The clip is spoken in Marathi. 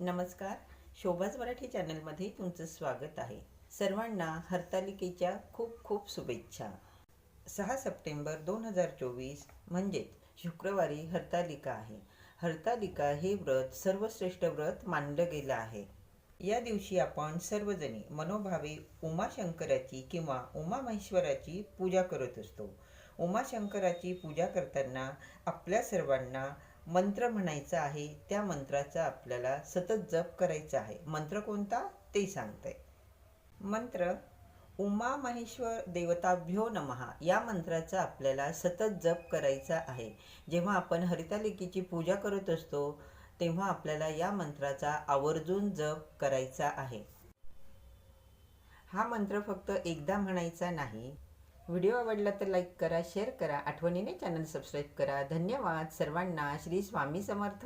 नमस्कार. शोभाज मराठी चॅनलमध्ये तुमचं स्वागत आहे. सर्वांना हरतालिकेच्या खूप खूप शुभेच्छा. सहा सप्टेंबर दोन हजार चोवीस म्हणजेच शुक्रवारी हरतालिका आहे. हरतालिका हे व्रत सर्वश्रेष्ठ व्रत मानलं गेलं आहे. या दिवशी आपण सर्वजणी मनोभावे उमाशंकराची किंवा उमामहेश्वराची पूजा करत असतो. उमाशंकराची पूजा करताना आपल्या सर्वांना मंत्र म्हणायचा आहे त्या मंत्राचा आपल्याला सतत जप करायचा आहे. मंत्र कोणता? ते सांगते. मंत्र उमा महेश्वर देवताभ्यो नमहा या मंत्राचा आपल्याला सतत जप करायचा आहे. जेव्हा आपण हरितालिकेची पूजा करत असतो तेव्हा आपल्याला या मंत्राचा आवर्जून जप करायचा आहे. हा मंत्र फक्त एकदा म्हणायचा नाही व्हिडिओ आवडला तर लाईक करा शेअर करा आठवणीने चॅनल सबस्क्राईब करा. धन्यवाद. सर्वांना श्री स्वामी समर्थ.